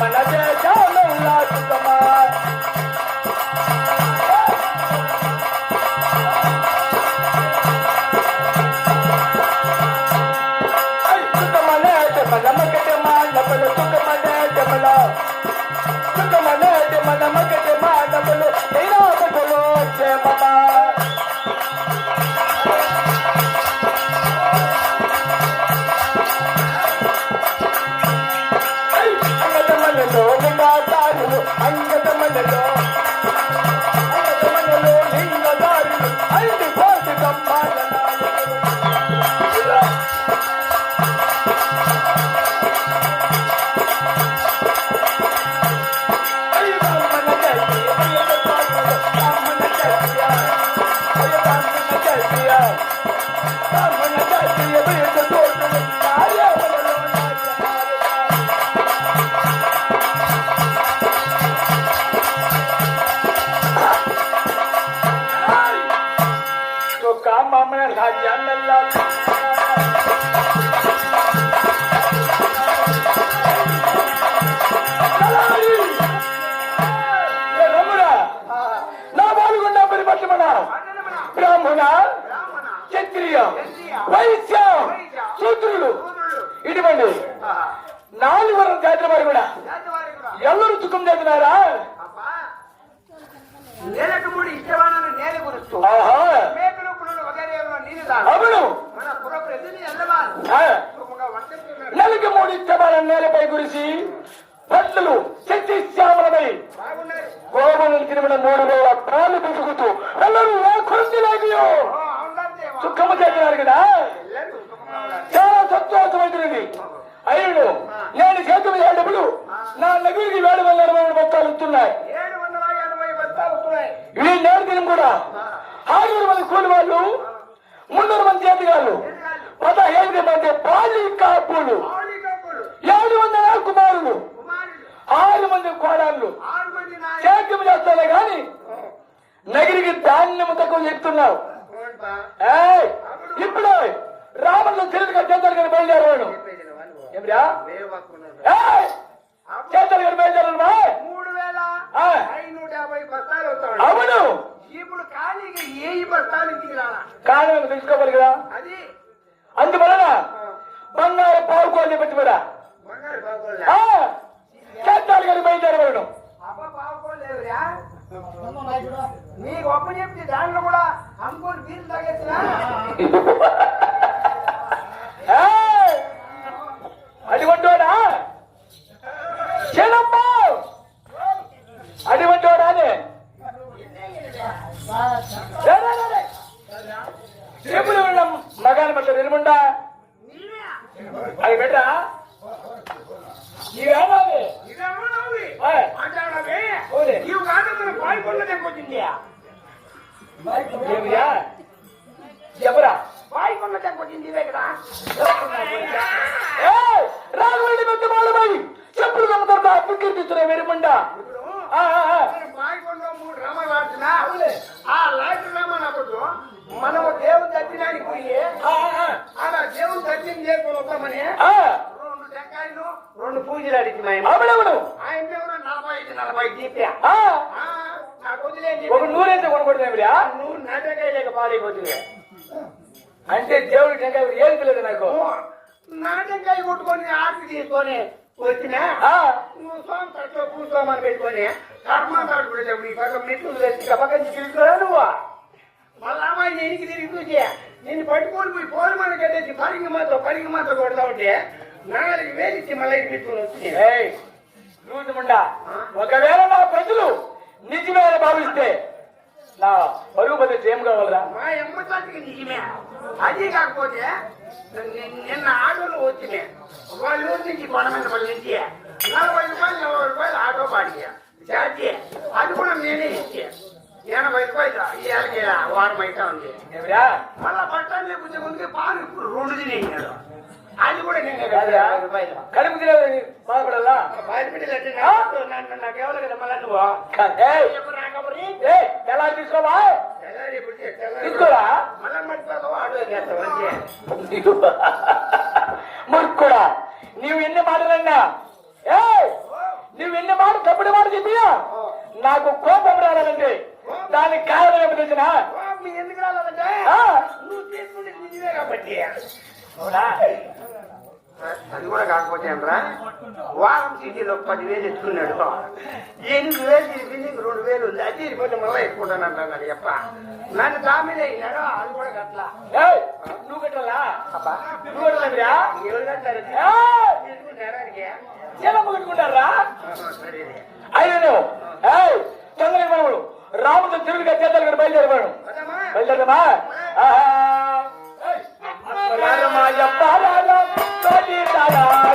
మన దేశంలో Tá వైశ్య శూద్రులు. ఇటువంటి నాలుగు జాతుల వారు కూడా. ఎల్లరూ సుఖం చేస్తున్నారా? నేలకు మూడు ఇష్టవాణను నేల గురుస్తూ. ఆహా. మేకలు పులులు వగైరేలో నీరు తాగు. అవును. మన పుర ప్రతిని ఎల్లవారు. ఆ, సుఖముగా వంటిస్తున్నారు నెలకి మూడు ఇష్టమైన నేలపై కురిసి పట్లలు శక్తి శ్యామలమై బాగున్నారు గోవులను తిరిగిన మూడు వేల ప్రాణులు పెరుగుతూ ఎల్లరూ లేకుండా లేకయో ఓ, చేస్తున్నారు కదా ఎల్లరూ సుఖముగా ఉన్నారు. చాలా సంతోషమైనది అయ్యుడు నేను చేతులు ఏడప్పుడు నా నగురికి వేడు వందల ఇరవై బస్తాలు వస్తున్నాయి ఏడు వందల ఎనభై బస్తాలు వస్తున్నాయి ఈ నేడు దినం కూడా ఆరుగురు మంది కూలి వాళ్ళు మున్నూరు మంది చేతిగాళ్ళు పదహైదు మంది పాలి కాపులు ఆవులి కప్పులు ఏడు వందల కుమారులు కుమారులు ఆరు మంది కోడాళ్ళు ఆరు మంది నాయకులు. సేద్యం చేస్తానే గాని నగిరికి ధాన్యం తక్కువ చెప్తున్నావు అవునుపా. ఏయ్, ఇప్పుడు రామన్లో తిరుగుగా చేతారు కానీ బయలుదేరవాడు చెప్పేదిన ఏయ్, చేతారు కానీ బయలుదేరను మూడు వేల. ఐనూట యాభై బస్తాలు వస్తాడు అవును. ఇప్పుడు ఖాళీగా ఏ బస్తాలు తెలుసుకోవాలి కదా? అది. అందువలన బంగారు కూడా బంగారు బాగోలే చేతారు కానీ బయలుదేరవాడు అబ్బా బాగోలేదురా నీకు ఒప్ప దాంట్లో కూడా అమ్ముకొని బీరు తాగేసినా ಮಾಡಿಕೊಂಡು కీర్తిస్తున్నా వెరుమండా. ఇప్పుడు ఆ, లాంటి రామన్నప్పుడు మనము దేవుని దర్శనానికి పోయి ఆ, ఆ, అలా దేవుని దర్శనం చేసుకొని వస్తామని. రెండు టెంకాయలు రెండు పూజలు అడిగి మా అవునవును ఆయన నలభై ఐదు నలభై ఆ, నాకు వదిలేని ఒక నూనెంత కొనకూడదేమిరా నువ్వు నాటకాయ లేక పాలైపోతుంది అంటే దేవుడి టెంకాయ ఏది తెలియదు నాకు. నాటకాయ కొట్టుకొని ఆర్తి తీసుకొని వచ్చినా ఆ, నువ్వు స్వామి తట్లో కూర్చోమని పెట్టుకొని కర్మ తాడుకునేటప్పుడు ఈ పక్క మెట్లు తెచ్చి పక్కన తిరుగుతురా నువ్వు? మళ్ళా అమ్మాయి నేను తిరిగి చూసి నిన్ను పట్టుకొని పోయి పోలమని కట్టేసి పరిగి మాతో పరిగి మాతో కొడతా ఉంటే నాలుగు వేలు ఇచ్చి మళ్ళీ పెట్టుకొని వచ్చింది ఒకవేళ నా ప్రజలు నిజమేన భావిస్తే నా పరుగు బదులు ఏం కావాలరా మా అమ్మ తాతకి నిజమే అది కాకపోతే ని- నిన్న ఆటోలో వచ్చినే వాళ్ళ ఊరి నుంచి కొండమంది నుంచి నలభై రూపాయలు నలభై రూపాయలు ఆటో బాడికి ఛార్జీ అది కూడా నేనే ఇచ్చే ఎనభై రూపాయలు ఇవాళకి వారం అయితే ఉంది ఏమిరా మళ్ళా పట్టాలు లేకపోతే ముందుకే పాలు ఇప్పుడు రెండు తినేసాడు అది కూడా నేనే కడుపు తినేది బాధపడాలా ఎవరు కదా మళ్ళా నువ్వు. ఎలా తీసుకోవా? తీసుకోరా? మళ్ళా మర్చిపోతావు? ఆటో చేస్తావు అంతే మురుక్కుడా నీవు ఎన్ని మాటలన్నా ఏ? నాకు కోపం రావాలంటే దానికి కారణం ఏమి తెలిసిన? ఎందుకు ఆ. నువ్వు తీసుకుంటే నిజమే కాబట్టి. అవునా? అది కూడా కాకపోతే ఏంట్రా వారం సిటీలో పదివేలు ఎత్తుకున్నాడు. ఎనిమిది వేలు తీసి నీకు రెండు వేలు ఉంది. అది ఇరిపోతే మళ్ళీ ఎక్కుంటానంటాడు చెప్ప. నన్ను దామిదే అయినాడు అది కూడా ఏయ్, నువ్వు కట్టాలా? అబ్బా. నువ్వు కట్టలేదురా? ఎవరు కట్టారు తీసుకుంటారా ఏయ్ తొందరగా మనముడు రాముతో తిరుగుగా చేతాలు కూడా బయలుదేరవాడు వదమ్మా. బయలుదేరమా ಬಲಿದಾರ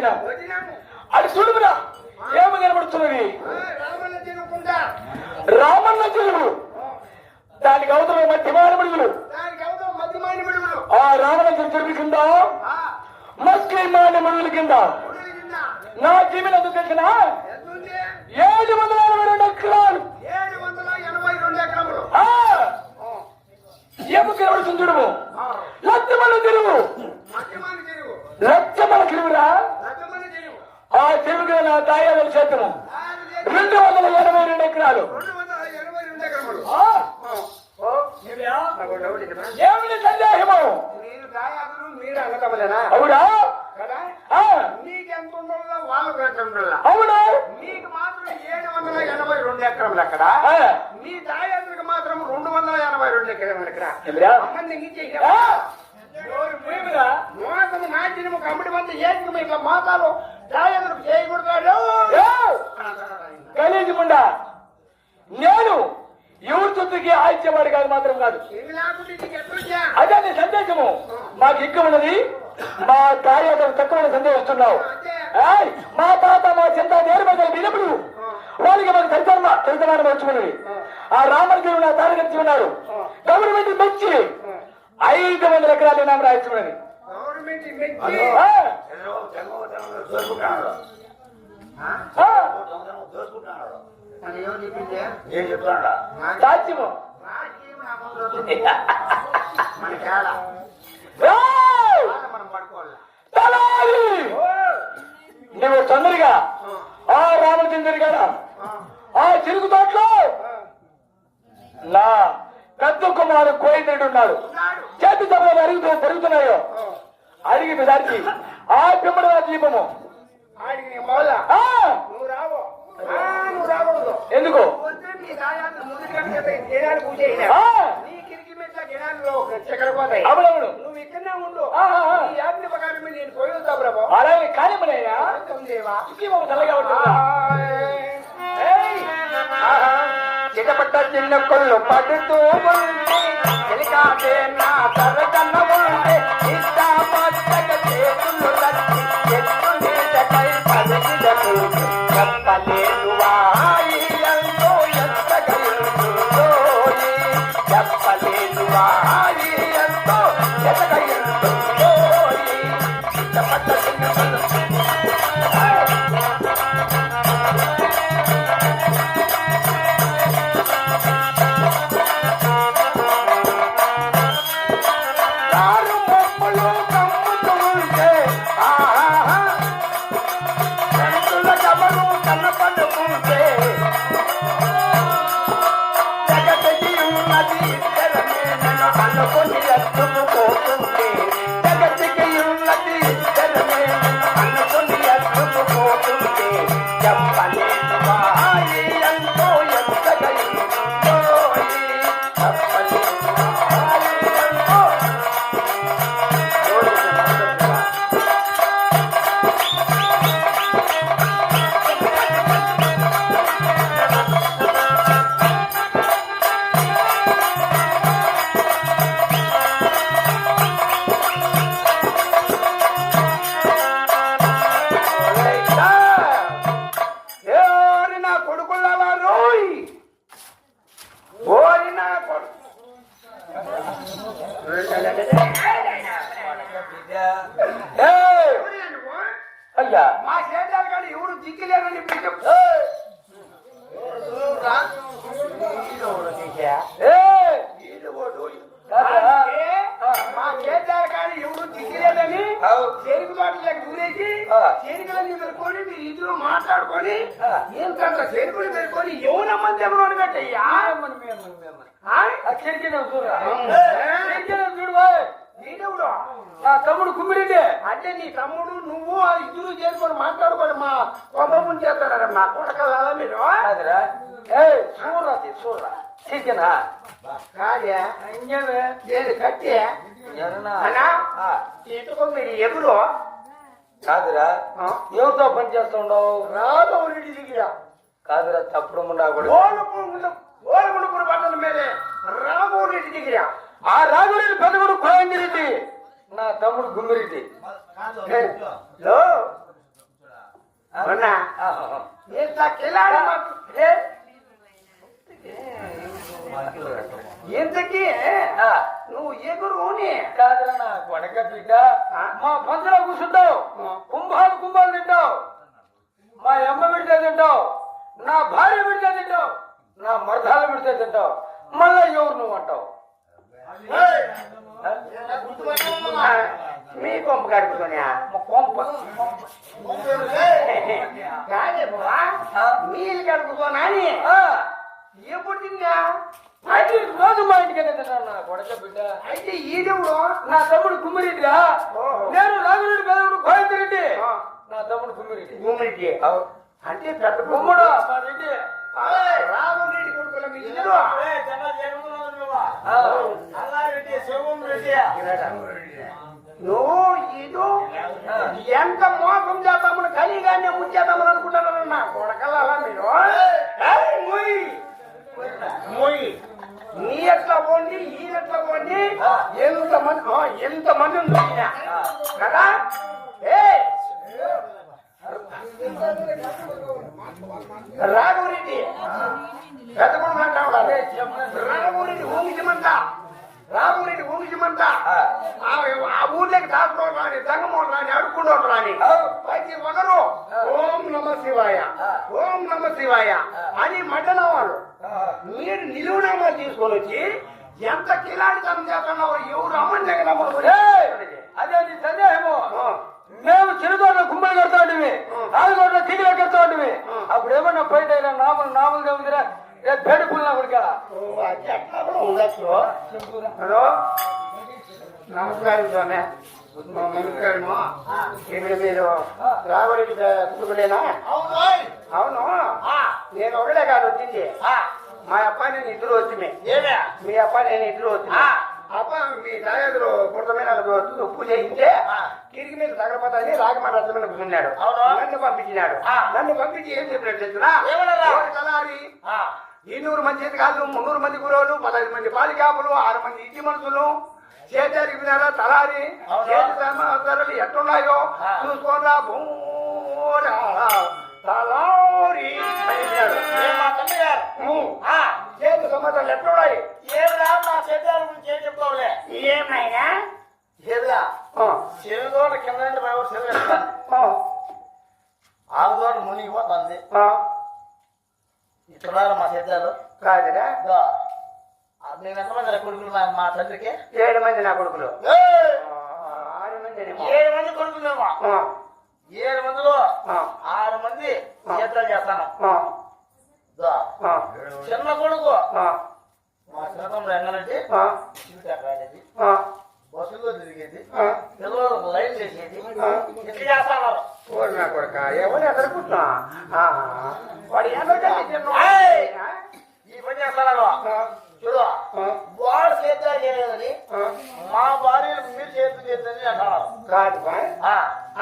బయలుదేరి వచ్చిన వదినాము. అది చూడుకురా ఏమి కనబడుతున్నది? రామన్న చెలుడు దానికి అవతల మధ్యమాని విడుదలు ఆ రామన్న చెరువు కింద మస్కై మానవుడుల కింద. నా జీవన ఎందుకు తెలిసిన? ఏడు వందల అరవై రెండు ఎకరాలు. ఏమి కనబడుతుంది చూడము. లచ్చమల మధ్యమాని చెరువు లచ్చమల చెరువు ఆ చెరువుగా నా దాయాల చెరువు. రెండు వందల ఎనభై రెండు ఎకరాలు. నాకు. ఏమిటి సందేహము అవునా? ఎంత ఉండాలో వాళ్ళకు ఎంత ఉండాలా అవునా? మీకు మాత్రం ఏడు వందల ఎనభై రెండు ఎకరములు అక్కడ. మీ దాయాదులకు మాత్రం రెండు వందల ఎనభై రెండు ఎకరములు భూమిరా? మోసము నాట్యము కమిటి మంది ఏకము ఇట్లా మోసాలు చేయకూడదు ముండా నేను ఎవరి చుట్టూకి ఆయిచ్చేవాడు కాదు మాత్రం కాదు. అదే నీ సందేశము. మాకు ఎక్కువ ఉన్నది. మా కార్యాలయం తక్కువ సందేహిస్తున్నావు. మా తాత మా చింత నేర్మగల వినప్పుడు వాళ్ళకి మాకు సరితర్మ సరితమానం వచ్చుకున్నది ఆ. రామగిరి నా తారగచ్చి ఉన్నాడు గవర్నమెంట్ మెచ్చి ఐదు వందల ఎకరాలు నామ రాయించుకున్నది గవర్నమెంట్ చెప్పింది? ఏం చెప్తాడా. మన మనం పడుకోవాలి! నువ్వు తొందరగా ఆ. రామచంద్రుడి గారు ఆ. చెరుకు తోటలో నా పెద్ద కుమారు కోయితుడు ఉన్నాడు. ఉన్నాడు. చేతి సభలు అరుగుతూ పెరుగుతున్నాయో అడిగి దానికి ఆ పిమ్మడ దీపము ఆడికి ఆ, నువ్వు రావు. నువ్వు రాకూడదు. ఎందుకు? వద్దు నీ కిరికి మెట్ల జనాల్లో చెక్కడిపోతాయి అవునవును. నువ్వు ఇక్కడనే ఉండు. ఈ యాజ్ఞ ప్రకారం నేను పోయి వస్తా ప్రభు? అలాగే దేవా? దీపము చల్లగా ఉంటుందా? చిటపట్ట చిన్న కొల్లు పడుతూ ఉంటే చెలికాటే నా తరగన్న ఉంటే ఇద్దరు మాట్లాడుకొని. ఏంటంట చెరుకులు పెట్టుకొని ఎవరు పెట్టయ్యా అక్కడికి నువ్వు చూడరా ఏ? అక్కడికి నువ్వు చూడు నా తమ్ముడు కుమ్మిరెడ్డి అంటే నీ తమ్ముడు నువ్వు ఆ ఇద్దరు చేసుకొని మాట్లాడుకొని మా కోపం చేస్తారా మా కొడకలా మీరు? కాదురా. ఏయ్. చూడరా చూడరా. చికెనా కాదే. నేను కట్టి? ఇటుకో మీరు ఎవరు కాదురా? ఎవరితో పని చేస్తుండవు? రాఘవరెడ్డి దగ్గర కాదురా తప్పుడు ముండా కూడా ఓలగుండపురం పట్టణం మీదే. రాఘవరెడ్డి దగ్గర ఆ రాఘురెడ్డి పెద్దగుడు కోయంగిరెడ్డి నా తమ్ముడు గుమ్మిరెడ్డి ఆ, నువ్వు ఎగురుని కాదురా నా కొడక బిడ్డ? మా పంచలో కూర్చుంటావు. కుంభాలు కుంభాలు తింటావు. మా అమ్మ విడితే తింటావు. నా భార్య విడితే తింటావు. నా మర్దాలు విడితే తింటావు. మళ్ళా ఎవరు నువ్వు అంటావు? మీ కొంప గడుపుతున్నా మా కొంప కాదే బావా? నీళ్ళు ఆ, ఎప్పుడు తిన్నా అది రోజు మా ఇంటికనే తిన్నాను నా కొడక బిడ్డ అయితే ఈడెవడు నా తమ్ముడు కుమ్మిరెడ్డిరా. నేను రాఘురెడ్డి పెదవుడు గోవిందరెడ్డి ఆ. నా తమ్ముడు కుమ్మిరెడ్డి అవు. అంటే పెద్ద కుమ్ముడు రెడ్డి రాఘవరెడ్డి కొడుకుల మీ ఇల్లు. నువ్వు ఇదు ఎంత మోసం చేద్దామని కలిగానే ముంచేద్దామని అనుకుంటున్నారన్న కొడకల్లా మీరు? ఏయ్, మొయ్. మొయ్. నీ ఎట్లా పోండి ఈ ఎట్లా పోండి? ఎంత మంది ఎంత మంది ఉంది కదా? ఏ? రాఘవరెడ్డి పెద్ద కొడుకు అంటావు కదా రాఘవరెడ్డి ఊగిసమంత రాఘవరెడ్డి ఊగిసమంత ఆ. ఊర్లోకి డాక్టర్ రాని దంగమోడు రాని అడుక్కున్నోడు రాని. ప్రతి ఒక్కరు ఓం నమ శివాయ. ఓం నమ శివాయ అని మడ్డనవాళ్ళు ఆ. మీరు నిలువునామా తీసుకొని వచ్చి ఎంత కిలాడితనం చేస్తున్నావు ఎవరు అమ్మని ఏయ్! హలో. నమస్కారం స్వామి నమస్కారము ఇప్పుడు మీరు రాఘవరెడ్డి కుటుంబలేనా అవును నేను ఒకటే కాదు వచ్చింది మా అబ్బాయి నేను ఇద్దరు వచ్చింది. మీ అబ్బాయి నేను ఇద్దరు వచ్చింది. అప్ప మీ దాయాదులు పుట్టమైన ఉప్పు చేయింటే కిరికి మీద తగలపోతాని రాగమ రసమైన కూర్చున్నాడు. నన్ను పంపించినాడు. నన్ను పంపించి ఏం చెప్పినట్టు తెలుసునా? ఇన్నూరు మంది చేతికాళ్ళు మున్నూరు మంది గురువులు పదహైదు మంది పాలికాపులు ఆరు మంది ఇంటి మనుషులు చేతారికి వినారా తలారి చేతి సమాచారాలు ఎట్టున్నాయో చూసుకోరా బోరా తలారి. చేతి ఎట్టున్నాయి ఏమైనా? ఆ, చెరుదోట కింద నుండి పై వరకు చెరువు ఎత్తుతాను. ఆ, ఆరుదోట మునిగిపోతుంది. కాదురా. నేను ఎంతమంది కొడుకులు మా- మా తండ్రికి? ఏడు మంది నా కొడుకులు. ఆరు మంది ఏడు మంది కొడుకులేమో? ఏడు మందిలో ఆరు మంది చేతాలు చేస్తాను. చిన్న కొడుకు. మా చిన్న తమ్ముడు ఎంగనంటే అనేది బస్సుల్లో తిరిగేది. ఆ, పిల్లలకు లైన్ చేసేది. చేస్తున్నారు ఓరి నా కొడుక. ఎవరు ఎదురుకుంటున్నా వాడు పని చేస్తున్నారు చూడు. వాడు చేద్దాం చేయలేదని మా భార్యలు మీరు చేతులు చేద్దని అంటున్నారు కాదు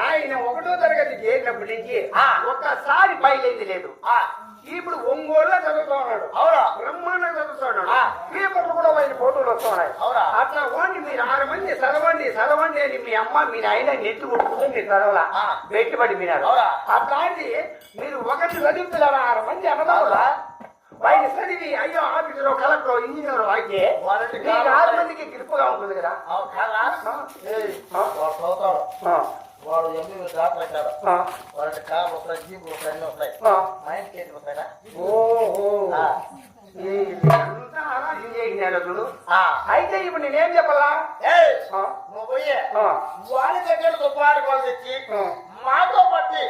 ఆయన ఒకటో తరగతి చేరినప్పటి నుంచి. ఒక్కసారి బయలుదేరి లేదు ఆ, ఇప్పుడు ఒంగోలులో చదువుతా ఉన్నాడు. అవునా? బ్రహ్మాండంగా చదువుతున్నాడు ఆ. పేపర్లు కూడా ఆయన ఫోటోలు వస్తున్నాయి అవునా? అట్లా వాడిని మీరు ఆరు మంది చదవండి చదవండి అని మీ అమ్మ మీ నాయన నెత్తి కొట్టుకుంటే మీరు చదవాలా. పెట్టుబడి అవునా? అట్లాంటి మీరు ఒకటి చదువుతున్నారా ఆరు మంది అన్నదావులా ఆయన చదివి అయ్యో ఆఫీసులో కలెక్టర్ ఇంజనీర్ అయితే ఆరు మందికి గ్రిప్పుగా ఉంటుంది కదా. వాడు ఎంబీ డాక్టర్ అంటాడు ఆ, వాళ్ళకి కార్లు వస్తాయి జీపులు వస్తాయి అన్ని వస్తాయి. మా ఇంటికి వస్తాయినా? ఓహో. చూడు. అయితే ఇప్పుడు నేనేం చెప్పాలా? నువ్వు పోయి. వాడి దగ్గర దుబ్బాడి వాళ్ళు తెచ్చి. మాతో పట్టి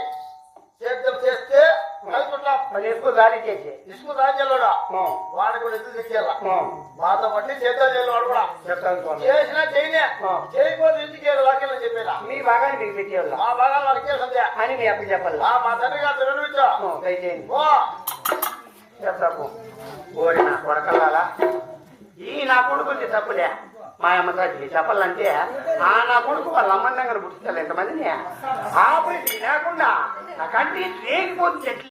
మరి ఎక్కువ గాలి చేసి. ఇసుకు రాజ్యాల్లో ఆ, వాడు కూడా ఎదురు తెచ్చేలా ఆ, మాతో పట్టి సేద్యం చేయాలి కూడా. చెప్తాను. చేసినా చేయనే. ఆ. చేయకపోతే ఇంటికి వాక్యం చెప్పేలా? మీ భాగాన్ని మీకు పెట్టేవాళ్ళ. మా భాగాలు వాడికి చేసిందే అని మీ అప్పుడు చెప్పాలి? ఆ, మా తండ్రి గారు వినిపించా. దయచేయండి. ఓ చెప్తాము ఓరి నా కొడకల్లాలా ఈ నా కొడుకు తప్పులే. మా అమ్మ తల్లి చెప్పాలంటే ఆ నా కొడుకు వాళ్ళ అమ్మ దగ్గర పుట్టించాలి ఎంతమందిని? ఆపరేషన్ లేకుండా నా కంటి రేగిపోతుంది